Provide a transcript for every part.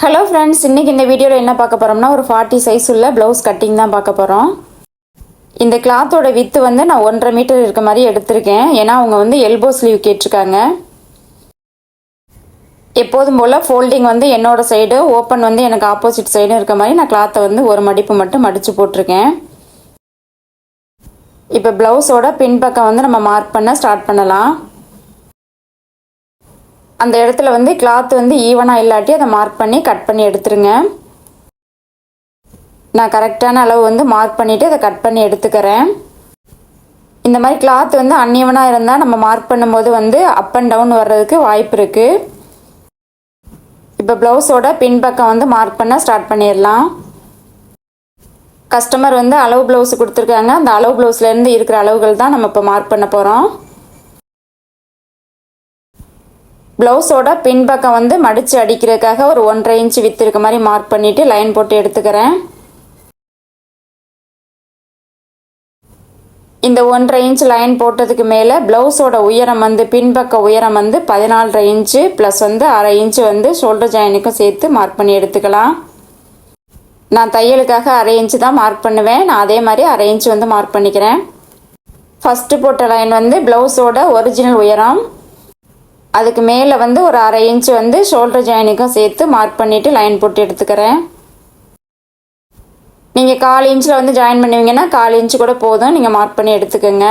Hello friends இன்றைக்கி இந்த வீடியோவில் என்ன பார்க்க போகிறோம்னா ஒரு ஃபார்ட்டி சைஸ் உள்ள ப்ளவுஸ் கட்டிங் தான் பார்க்க போகிறோம் இந்த கிளாத்தோட வித்து வந்து நான் ஒன்றரை மீட்டர் இருக்க மாதிரி எடுத்திருக்கேன். ஏன்னா அவங்க வந்து எல்போ ஸ்லீவ் கேட்டிருக்காங்க. எப்போதும் போல் ஃபோல்டிங் வந்து என்னோடய சைடு ஓப்பன் வந்து எனக்கு ஆப்போசிட் சைடும் இருக்க மாதிரி நான் கிளாத்தை வந்து ஒரு மடிப்பு மட்டும் மடித்து போட்டிருக்கேன். இப்போ ப்ளவுஸோட பின்பக்கம் வந்து நம்ம மார்க் பண்ண ஸ்டார்ட் பண்ணலாம். அந்த இடத்துல வந்து கிளாத் வந்து ஈவனாக இல்லாட்டி அதை மார்க் பண்ணி கட் பண்ணி எடுத்துருங்க. நான் கரெக்டான அளவு வந்து மார்க் பண்ணிவிட்டு அதை கட் பண்ணி எடுத்துக்கிறேன். இந்த மாதிரி கிளாத் வந்து அன்னியவனாக இருந்தால் நம்ம மார்க் பண்ணும்போது வந்து அப் அண்ட் டவுன் வர்றதுக்கு வாய்ப்பு இருக்குது இப்போ ப்ளவுஸோட பின்பக்கம் வந்து மார்க் பண்ண ஸ்டார்ட் பண்ணிடலாம். கஸ்டமர் வந்து அளவு ப்ளவுஸ் கொடுத்துருக்காங்க. அந்த அளவு ப்ளவுஸ்லேருந்து இருக்கிற அளவுகள் தான் நம்ம இப்போ மார்க் பண்ண போகிறோம் ப்ளவுஸோட பின்பக்கம் வந்து மடித்து அடிக்கிறதுக்காக ஒரு ஒன்றரை இன்ச் வித்து இருக்க மாதிரி மார்க் பண்ணிவிட்டு லைன் போட்டு எடுத்துக்கிறேன். இந்த ஒன்றரை இன்ச் லைன் போட்டதுக்கு மேலே ப்ளவுஸோட உயரம் வந்து பின்பக்க உயரம் வந்து பதினாலரை இன்ச்சு ப்ளஸ் வந்து அரை இன்ச்சு வந்து ஷோல்டர் ஜாயினுக்கும் சேர்த்து மார்க் பண்ணி எடுத்துக்கலாம். நான் தையலுக்காக அரை இன்ச்சு தான் மார்க் பண்ணுவேன். நான் அதே மாதிரி அரை இன்ச்சு வந்து மார்க் பண்ணிக்கிறேன். ஃபஸ்ட்டு போட்ட லைன் வந்து ப்ளவுஸோட ஒரிஜினல் உயரம். அதுக்கு மேலே வந்து ஒரு அரை இன்ச் வந்து ஷோல்டர் ஜாயினுக்கும் சேர்த்து மார்க் பண்ணிவிட்டு லைன் போட்டு எடுத்துக்கிறேன். நீங்கள் கால் இன்ச்சில் வந்து ஜாயின் பண்ணுவீங்கன்னா கால் இன்ச்சு கூட போதும். நீங்கள் மார்க் பண்ணி எடுத்துக்கோங்க.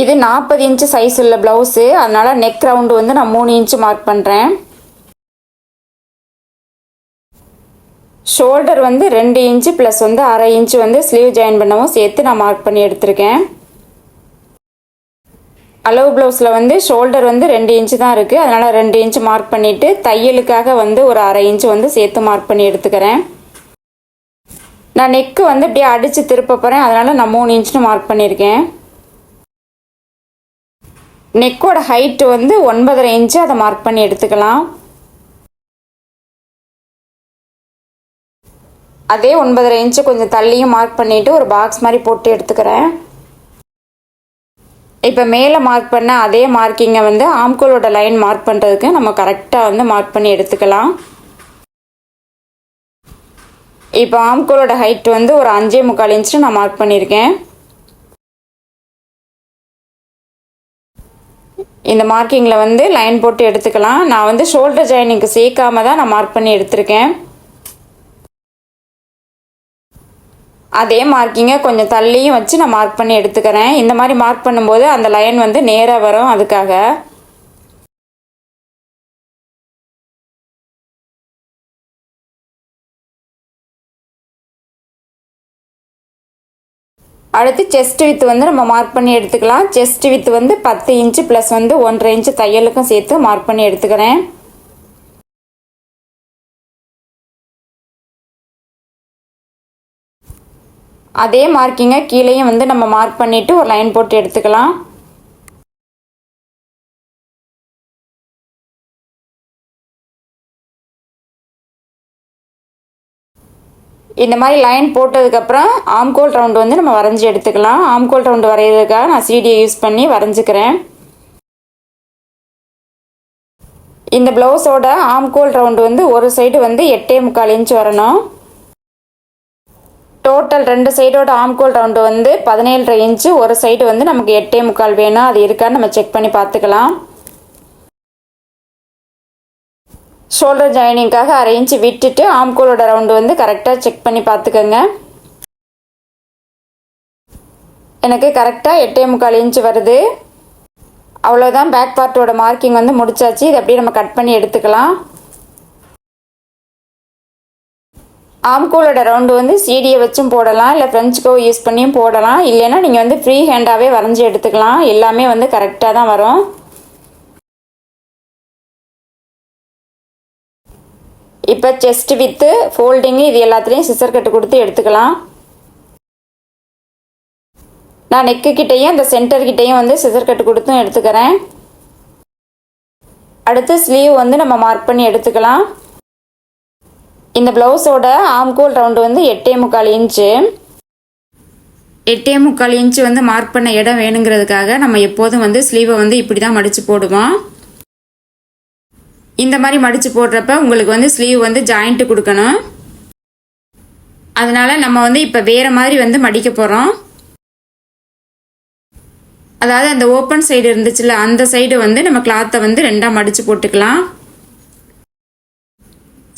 இது நாற்பது இன்ச்சு சைஸ் உள்ள ப்ளவுஸு அதனால் நெக் ரவுண்டு வந்து நான் மூணு இன்ச்சு மார்க் பண்ணுறேன் ஷோல்டர் வந்து ரெண்டு இன்ச்சு ப்ளஸ் வந்து அரை இன்ச்சு வந்து ஸ்லீவ் ஜாயின் பண்ணவும் சேர்த்து நான் மார்க் பண்ணி எடுத்திருக்கேன். அளவு ப்ளவுஸில் வந்து ஷோல்டர் வந்து ரெண்டு இன்ச்சு தான் இருக்குது அதனால் ரெண்டு இன்ச்சு மார்க் பண்ணிவிட்டு தையலுக்காக வந்து ஒரு அரை இன்ச்சு வந்து சேர்த்து மார்க் பண்ணி எடுத்துக்கிறேன். நான் நெக்கு வந்து இப்படியே அடித்து திருப்ப போகிறேன் அதனால் நான் மூணு இன்ச்சுன்னு மார்க் பண்ணியிருக்கேன். நெக்கோட ஹைட்டு வந்து ஒன்பதரை இன்ச்சு அதை மார்க் பண்ணி எடுத்துக்கலாம். அதே ஒன்பதரை இன்ச்சு கொஞ்சம் தள்ளியும் மார்க் பண்ணிவிட்டு ஒரு பாக்ஸ் மாதிரி போட்டு எடுத்துக்கிறேன். இப்போ மேலே மார்க் பண்ண அதே மார்க்கிங்கை வந்து ஆம்கோலோட லைன் மார்க் பண்ணுறதுக்கு நம்ம கரெக்டாக வந்து மார்க் பண்ணி எடுத்துக்கலாம். இப்போ ஆம்கோலோட ஹைட் வந்து ஒரு அஞ்சே முக்கால் இன்ச்சு நான் மார்க் பண்ணியிருக்கேன். இந்த மார்க்கிங்கில் வந்து லைன் போட்டு எடுத்துக்கலாம். நான் வந்து ஷோல்டர் ஜாயினிங்க்கு சேர்க்காம தான் நான் மார்க் பண்ணி எடுத்திருக்கேன். அதே மார்க்கிங்கை கொஞ்சம் தள்ளியும் வச்சு நான் மார்க் பண்ணி எடுத்துக்கிறேன். இந்த மாதிரி மார்க் பண்ணும்போது அந்த லைன் வந்து நேராக வரும் அதுக்காக. அடுத்து செஸ்ட் வித்து வந்து நம்ம மார்க் பண்ணி எடுத்துக்கலாம். செஸ்ட் வித்து வந்து பத்து இன்ச்சு ப்ளஸ் வந்து ஒன்றரை இன்ச்சு தையலுக்கும் சேர்த்து மார்க் பண்ணி எடுத்துக்கிறேன். அதே மார்க்கிங்கை கீழேயும் வந்து நம்ம மார்க் பண்ணிவிட்டு ஒரு லைன் போட்டு எடுத்துக்கலாம். இந்த மாதிரி லைன் போட்டதுக்கப்புறம் ஆம்கோல் ரவுண்டு வந்து நம்ம வரைஞ்சி எடுத்துக்கலாம். ஆம்கோல் ரவுண்டு வரைகிறதுக்காக நான் சிடியை யூஸ் பண்ணி வரைஞ்சிக்கிறேன். இந்த ப்ளவுஸோட ஆம்கோல் ரவுண்டு வந்து ஒரு சைடு வந்து எட்டே முக்கால் இன்ச் வரணும். டோட்டல் ரெண்டு சைடோட ஆம்கோல் ரவுண்டு வந்து பதினேழரை இன்ச்சு ஒரு சைடு வந்து நமக்கு எட்டே முக்கால் வேணும். அது இருக்கான்னு நம்ம செக் பண்ணி பார்த்துக்கலாம். ஷோல்டர் ஜாயினிங்காக அரை இன்ச்சு விட்டுட்டு ஆம்கோலோட ரவுண்டு வந்து கரெக்டாக செக் பண்ணி பார்த்துக்கோங்க. எனக்கு கரெக்டாக எட்டே முக்கால் இன்ச்சு வருது. அவ்வளோதான் பேக் பார்ட்டோட மார்க்கிங் வந்து முடிச்சாச்சு. இதை அப்படியே நம்ம கட் பண்ணி எடுத்துக்கலாம். ஆம்கோலோட ரவுண்டு வந்து சீடியை வச்சும் போடலாம் இல்லை ஃப்ரெஞ்சுக்கோ யூஸ் பண்ணியும் போடலாம். இல்லைன்னா நீங்கள் வந்து ஃப்ரீ ஹேண்டாகவே வரைஞ்சி எடுத்துக்கலாம். எல்லாமே வந்து கரெக்டாக தான் வரும். இப்போ செஸ்ட் வித்து ஃபோல்டிங்கு இது எல்லாத்துலேயும் சிசர் கட்டு கொடுத்து எடுத்துக்கலாம். நான் நெக்கு கிட்டேயும் இந்த சென்டர்கிட்டேயும் வந்து சிசர் கட்டு கொடுத்தும் எடுத்துக்கிறேன். அடுத்து ஸ்லீவ் வந்து நம்ம மார்க் பண்ணி எடுத்துக்கலாம். இந்த ப்ளவுஸோட ஆம்கோல் ரவுண்டு வந்து எட்டே முக்கால் இன்ச்சு எட்டே முக்கால் இன்ச்சு வந்து மார்க் பண்ண இடம் வேணுங்கிறதுக்காக நம்ம எப்போதும் வந்து ஸ்லீவை வந்து இப்படி தான் மடித்து போடுவோம். இந்த மாதிரி மடித்து போடுறப்ப உங்களுக்கு வந்து ஸ்லீவ் வந்து ஜாயிண்ட்டு கொடுக்கணும். அதனால் நம்ம வந்து இப்போ வேறு மாதிரி வந்து மடிக்க போகிறோம் அதாவது அந்த ஓப்பன் சைடு இருந்துச்சுல்ல அந்த சைடு வந்து நம்ம கிளாத்தை வந்து ரெண்டாக மடித்து போட்டுக்கலாம்.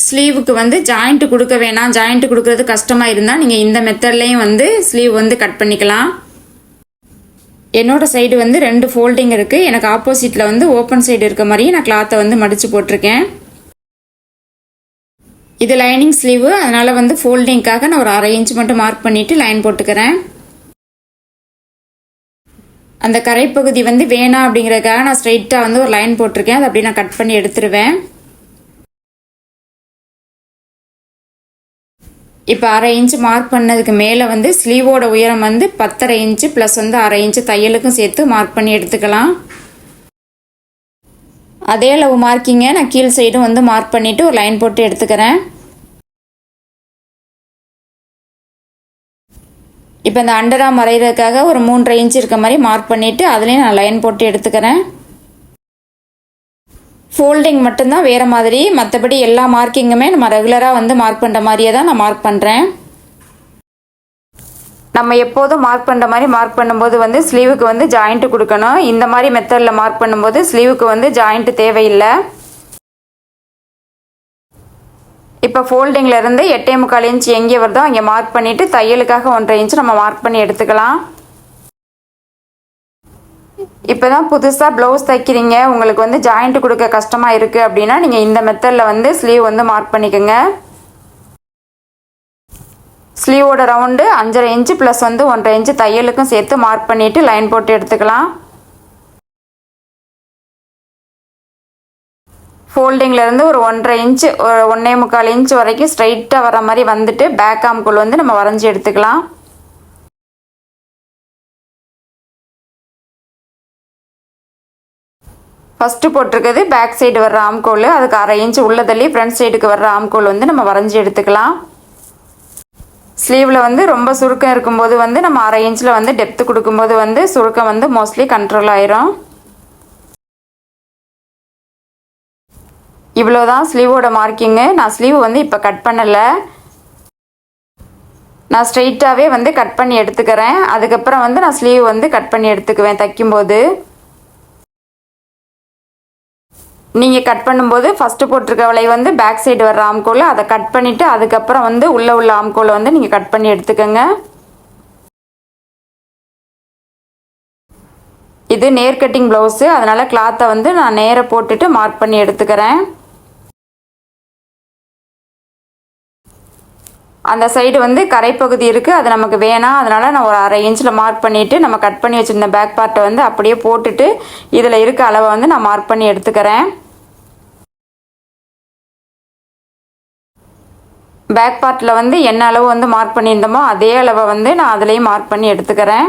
ஸ்லீவுக்கு வந்து ஜாயிண்ட் கொடுக்க வேணாம். ஜாயிண்ட் கொடுக்கறது கஷ்டமாக இருந்தால் நீங்கள் இந்த மெத்தட்லேயும் வந்து ஸ்லீவ் வந்து கட் பண்ணிக்கலாம். என்னோடய சைடு வந்து ரெண்டு ஃபோல்டிங் இருக்குது எனக்கு ஆப்போசிட்டில் வந்து ஓப்பன் சைடு இருக்க மாதிரியும் நான் கிளாத்தை வந்து மடித்து போட்டிருக்கேன். இது லைனிங் ஸ்லீவு அதனால் வந்து ஃபோல்டிங்க்காக நான் ஒரு அரை இன்ச் மட்டும் மார்க் பண்ணிவிட்டு லைன் போட்டுக்கிறேன். அந்த கரைப்பகுதி வந்து வேணாம் அப்படிங்கிறதுக்காக நான் ஸ்ட்ரைட்டாக வந்து ஒரு லைன் போட்டிருக்கேன். அதை அப்படியே நான் கட் பண்ணி எடுத்துருவேன். இப்போ அரை இன்ச்சு மார்க் பண்ணதுக்கு மேலே வந்து ஸ்லீவோட உயரம் வந்து பத்தரை இன்ச்சு ப்ளஸ் வந்து அரை இன்ச்சு தையலுக்கும் சேர்த்து மார்க் பண்ணி எடுத்துக்கலாம். அதே அளவு மார்க்கிங்க நான் கீழ் சைடும் வந்து மார்க் பண்ணிவிட்டு ஒரு லைன் போட்டு எடுத்துக்கிறேன். இப்போ இந்த அண்டராக மறைகிறதுக்காக ஒரு மூன்றரை இன்ச் இருக்க மாதிரி மார்க் பண்ணிவிட்டு அதுலேயும் நான் லைன் போட்டு எடுத்துக்கிறேன். ஃபோல்டிங் மட்டும்தான் வேறு மாதிரி. மற்றபடி எல்லா மார்க்கிங்குமே நம்ம ரெகுலராக வந்து மார்க் பண்ணுற மாதிரியே தான் நான் மார்க் பண்ணுறேன் நம்ம எப்போதும் மார்க் பண்ணுற மாதிரி மார்க் பண்ணும்போது வந்து ஸ்லீவுக்கு வந்து ஜாயிண்ட்டு கொடுக்கணும். இந்த மாதிரி மெத்தடில் மார்க் பண்ணும்போது ஸ்லீவுக்கு வந்து ஜாயிண்ட்டு தேவையில்லை. இப்போ ஃபோல்டிங்கில் இருந்து எட்டே முக்கால் இன்ச் எங்கே வருதோ அங்கே மார்க் பண்ணிவிட்டு தையலுக்காக ஒன்றரை இன்ச் நம்ம மார்க் பண்ணி எடுத்துக்கலாம். இப்போ தான் புதுசாக ப்ளவுஸ் தைக்கிறீங்க. உங்களுக்கு வந்து ஜாயிண்ட் கொடுக்க கஷ்டமாக இருக்குது அப்படின்னா நீங்கள் இந்த மெத்தடில் வந்து ஸ்லீவ் வந்து மார்க் பண்ணிக்கோங்க. ஸ்லீவோட ரவுண்டு அஞ்சரை இன்ச்சு ப்ளஸ் வந்து ஒன்றரை இன்ச்சு தையலுக்கும் சேர்த்து மார்க் பண்ணிவிட்டு லைன் போட்டு எடுத்துக்கலாம். ஃபோல்டிங்லேருந்து ஒரு ஒன்றரை இன்ச்சு ஒரு ஒன்றே முக்கால் இன்ச் வரைக்கும் ஸ்ட்ரைட்டாக வர மாதிரி வந்துட்டு பேக் ஆம்குள் வந்து நம்ம வரைஞ்சி எடுத்துக்கலாம். ஃபஸ்ட்டு போட்டிருக்கிறது பேக் சைடு வர்ற ஆம்கோல் அதுக்கு அரை இன்ச்சு உள்ள தள்ளி ஃப்ரண்ட் சைடுக்கு வர்ற ஆம்கோல் வந்து நம்ம வரைஞ்சி எடுத்துக்கலாம். ஸ்லீவில் வந்து ரொம்ப சுருக்கம் இருக்கும்போது வந்து நம்ம அரை இன்ச்சில் வந்து டெப்த்து கொடுக்கும்போது வந்து சுருக்கம் வந்து மோஸ்ட்லி கண்ட்ரோல் ஆயிரும். இவ்வளோ தான் ஸ்லீவோட மார்க்கிங்கு நான் ஸ்லீவ் வந்து இப்போ கட் பண்ணலை. நான் ஸ்ட்ரெயிட்டாகவே வந்து கட் பண்ணி எடுத்துக்கிறேன். அதுக்கப்புறம் வந்து நான் ஸ்லீவ் வந்து கட் பண்ணி எடுத்துக்குவேன் தைக்கும்போது. நீங்கள் கட் பண்ணும்போது ஃபஸ்ட்டு போட்டிருக்க வலை வந்து பேக் சைடு வர்ற ஆம்கோல் அதை கட் பண்ணிவிட்டு அதுக்கப்புறம் வந்து உள்ளே உள்ள ஆம்கோலை வந்து நீங்கள் கட் பண்ணி எடுத்துக்கோங்க. இது நேர் கட்டிங் ப்ளவுஸு அதனால் கிளாத்தை வந்து நான் நேராக போட்டுட்டு மார்க் பண்ணி எடுத்துக்கிறேன். அந்த சைடு வந்து கரைப்பகுதி இருக்குது அது நமக்கு வேணாம். அதனால் நான் ஒரு அரை இன்ச்சில் மார்க் பண்ணிவிட்டு நம்ம கட் பண்ணி வச்சுருந்த பேக் பார்ட்டை வந்து அப்படியே போட்டுட்டு இதில் இருக்க அளவை வந்து நான் மார்க் பண்ணி எடுத்துக்கிறேன். பேக் பார்ட்டில் வந்து என்ன அளவு வந்து மார்க் பண்ணியிருந்தோமோ அதே அளவை வந்து நான் அதுலேயும் மார்க் பண்ணி எடுத்துக்கிறேன்.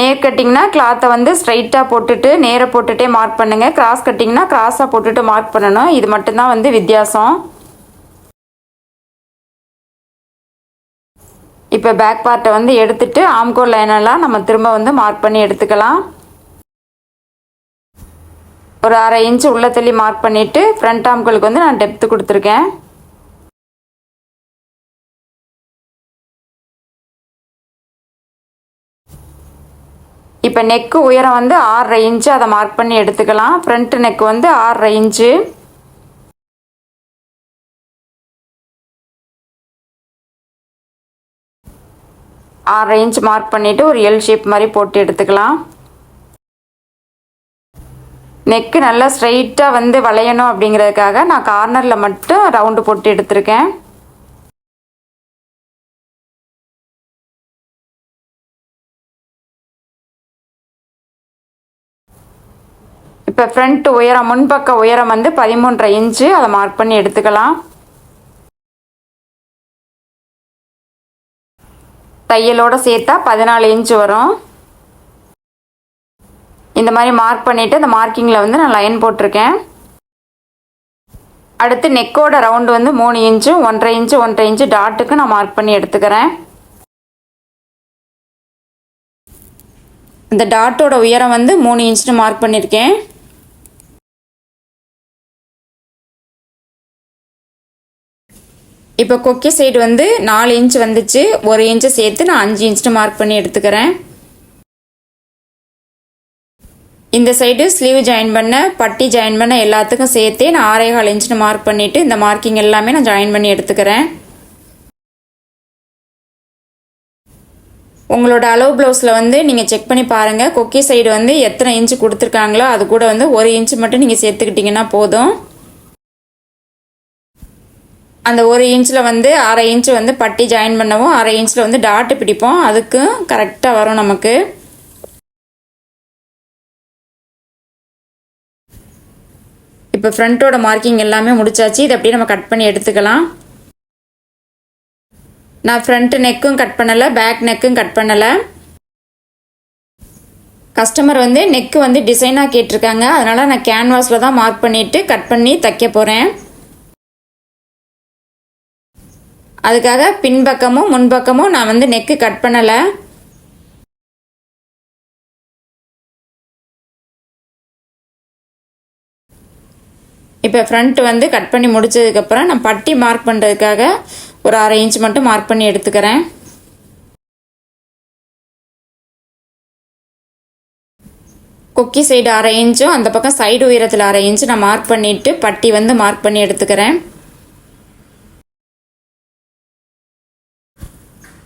நேர் கட்டிங்னா கிளாத்தை வந்து ஸ்ட்ரைட்டாக போட்டுட்டு நேராக போட்டுகிட்டே மார்க் பண்ணுங்கள் கிராஸ் கட்டிங்னா கிராஸாக போட்டுட்டு மார்க் பண்ணணும். இது மட்டும்தான் வந்து வித்தியாசம். இப்போ பேக் பார்ட்டை வந்து எடுத்துட்டு ஆம்கோ லைனெல்லாம் நம்ம திரும்ப வந்து மார்க் பண்ணி எடுத்துக்கலாம். ஒரு அரை இன்ச்சு உள்ள தள்ளி மார்க் பண்ணிவிட்டு ஃப்ரண்ட் ஆம்களுக்கு வந்து நான் டெப்த்து கொடுத்துருக்கேன். இப்போ நெக்கு உயரம் வந்து ஆறரை இன்ச்சு அதை மார்க் பண்ணி எடுத்துக்கலாம். ஃப்ரண்ட் நெக் வந்து ஆறரை இன்ச்சு ஆறரை இன்ச் மார்க் பண்ணிவிட்டு ஒரு எல் ஷேப் மாதிரி போட்டு எடுத்துக்கலாம். நெக்கு நல்லா ஸ்ட்ரைட்டாக வந்து வளையணும் அப்படிங்கிறதுக்காக நான் கார்னரில் மட்டும் ரவுண்டு போட்டு எடுத்திருக்கேன். இப்போ ஃப்ரண்ட் உயரம் முன்பக்க உயரம் வந்து பதிமூன்றரை இன்ச்சு அதை மார்க் பண்ணி எடுத்துக்கலாம். தையலோடு சேர்த்தா பதினாலு இன்ச்சு வரும். இந்த மாதிரி மார்க் பண்ணிவிட்டு அந்த மார்க்கிங்கில் வந்து நான் லைன் போட்டிருக்கேன். அடுத்து நெக்கோட ரவுண்டு வந்து மூணு இன்ச்சும் ஒன்றரை இன்ச்சு ஒன்றரை இன்ச்சு டாட்டுக்கு நான் மார்க் பண்ணி எடுத்துக்கிறேன். இந்த டாட்டோட உயரம் வந்து மூணு இன்ச்சுன்னு மார்க் பண்ணியிருக்கேன் இப்போ கொக்கி சைடு வந்து நாலு இன்ச் வந்துச்சு. ஒரு இன்ச்சை சேர்த்து நான் அஞ்சு இன்ச்சுன்னு மார்க் பண்ணி எடுத்துக்கிறேன். இந்த சைடு ஸ்லீவ் ஜாயின் பண்ண பட்டி ஜாயின் பண்ண எல்லாத்துக்கும் சேர்த்தே நான் ஆறே கால் இன்ச்சுன்னு மார்க் பண்ணிவிட்டு இந்த மார்க்கிங் எல்லாமே நான் ஜாயின் பண்ணி எடுத்துக்கிறேன். உங்களோட அளவு ப்ளவுஸில் வந்து நீங்கள் செக் பண்ணி பாருங்கள் கொக்கி சைடு வந்து எத்தனை இன்ச்சு கொடுத்துருக்காங்களோ அது கூட வந்து ஒரு இன்ச்சு மட்டும் நீங்கள் சேர்த்துக்கிட்டிங்கன்னா போதும். அந்த ஒரு இன்ச்சில் வந்து அரை இன்ச்சு வந்து பட்டி ஜாயின் பண்ணவும் அரை இன்ச்சில் வந்து டாட்டு பிடிப்போம். அதுக்கும் கரெக்டாக வரும் நமக்கு. இப்போ ஃப்ரண்ட்டோட மார்க்கிங் எல்லாமே முடிச்சாச்சு. இதை அப்படியே நம்ம கட் பண்ணி எடுத்துக்கலாம். நான் ஃப்ரண்ட் நெக்கும் கட் பண்ணலை பேக் நெக்கும் கட் பண்ணலை. கஸ்டமர் வந்து நெக்கு வந்து டிசைனாக கேட்டிருக்காங்க. அதனால் நான் கேன்வாஸில் தான் மார்க் பண்ணிவிட்டு கட் பண்ணி தைக்க போகிறேன் அதுக்காக பின்பக்கமும் முன்பக்கமும் நான் வந்து நெக்கு கட் பண்ணலை. இப்போ ஃப்ரண்ட் வந்து கட் பண்ணி முடிச்சதுக்கப்புறம் நான் பட்டி மார்க் பண்ணுறதுக்காக ஒரு அரை இன்ச் மட்டும் மார்க் பண்ணி எடுத்துக்கிறேன். கொக்கி சைடு அரை இன்ச்சும் அந்த பக்கம் சைடு உயரத்தில் அரை இன்ச்சு நான் மார்க் பண்ணிவிட்டு பட்டி வந்து மார்க் பண்ணி எடுத்துக்கிறேன்.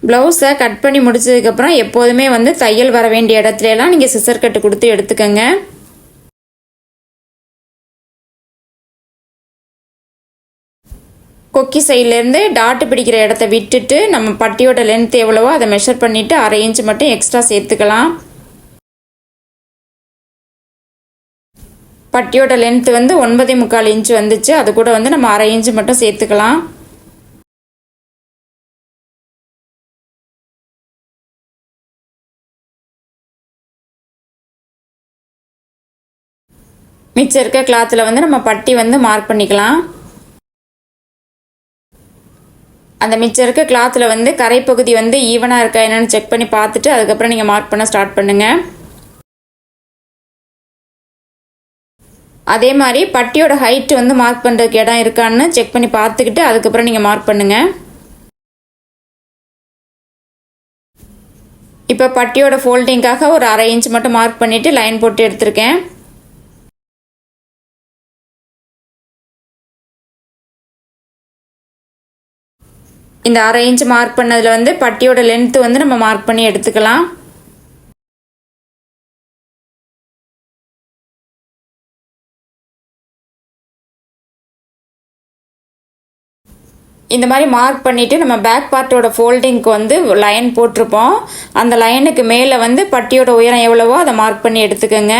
ப்ளவுஸை கட் பண்ணி முடிச்சதுக்கப்புறம் எப்போதுமே வந்து தையல் வர வேண்டிய இடத்துலலாம் நீங்கள் சிசர் கட்டு கொடுத்து எடுத்துக்கோங்க. கொக்கி சைட்லேருந்து டாட்டு பிடிக்கிற இடத்த விட்டுட்டு நம்ம பட்டியோட லென்த் எவ்வளவோ அதை மெஷர் பண்ணிவிட்டு அரை இன்ச்சு மட்டும் எக்ஸ்ட்ரா சேர்த்துக்கலாம். பட்டியோட லென்த்து வந்து ஒன்பதே முக்கால் இன்ச்சு வந்துச்சு. அது கூட வந்து நம்ம அரை இன்ச்சு மட்டும் சேர்த்துக்கலாம். மிச்சம் இருக்க கிளாத்தில் வந்து நம்ம பட்டி வந்து மார்க் பண்ணிக்கலாம். அந்த மிச்சம் இருக்க கிளாத்தில் வந்து கரைப்பகுதி வந்து ஈவனாக இருக்கா என்னென்னு செக் பண்ணி பார்த்துட்டு அதுக்கப்புறம் நீங்கள் மார்க் பண்ண ஸ்டார்ட் பண்ணுங்கள் அதே மாதிரி பட்டியோட ஹைட் வந்து மார்க் பண்ணுறதுக்கு இடம் இருக்கான்னு செக் பண்ணி பார்த்துக்கிட்டு அதுக்கப்புறம் நீங்கள் மார்க் பண்ணுங்கள் இப்போ பட்டியோட ஃபோல்டிங்காக ஒரு அரை இன்ச் மட்டும் மார்க் பண்ணிவிட்டு லைன் போட்டு எடுத்திருக்கேன். இந்த அரை இன்ச் மார்க் பண்ணதில் வந்து பட்டியோட லென்த்து வந்து நம்ம மார்க் பண்ணி எடுத்துக்கலாம். இந்த மாதிரி மார்க் பண்ணிவிட்டு நம்ம பேக் பார்ட்டோட ஃபோல்டிங்க்கு வந்து லைன் போட்டிருப்போம். அந்த லைனுக்கு மேலே வந்து பட்டியோட உயரம் எவ்வளவோ அதை மார்க் பண்ணி எடுத்துக்கோங்க.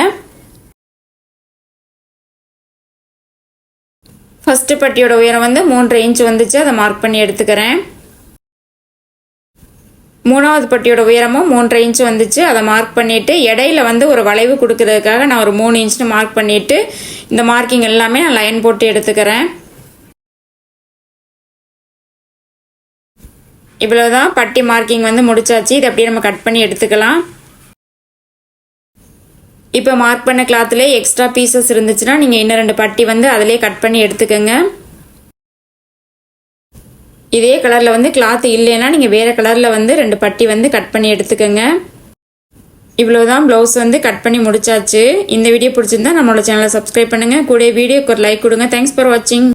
ஃபஸ்ட்டு பட்டியோட உயரம் வந்து மூன்று இன்ச் வந்துச்சு அதை மார்க் பண்ணி எடுத்துக்கிறேன். மூணாவது பட்டியோட உயரமும் மூன்றரை இன்ச் வந்துச்சு. அதை மார்க் பண்ணிவிட்டு இடையில வந்து ஒரு வளைவு கொடுக்கறதுக்காக நான் ஒரு மூணு இன்ச்னு மார்க் பண்ணிவிட்டு இந்த மார்க்கிங் எல்லாமே நான் லைன் போட்டு எடுத்துக்கிறேன். இவ்வளோதான் பட்டி மார்க்கிங் வந்து முடிச்சாச்சு. இதை அப்படியே நம்ம கட் பண்ணி எடுத்துக்கலாம். இப்போ மார்க் பண்ண கிளாத்தில் எக்ஸ்ட்ரா பீசஸ் இருந்துச்சுன்னா நீங்கள் இன்னும் ரெண்டு பட்டி வந்து அதிலே கட் பண்ணி எடுத்துக்கோங்க. இதே கலரில் வந்து கிளாத் இல்லைன்னா நீங்கள் வேறு கலரில் வந்து ரெண்டு பட்டி வந்து கட் பண்ணி எடுத்துக்கோங்க. இவ்வளோதான் ப்ளவுஸ் வந்து கட் பண்ணி முடிச்சாச்சு. இந்த வீடியோ பிடிச்சிருந்தா நம்மளோட சேனலை சப்ஸ்கிரைப் பண்ணுங்கள் கூட வீடியோக்கு ஒரு லைக் கொடுங்க. தேங்க்ஸ் ஃபார் வாட்சிங்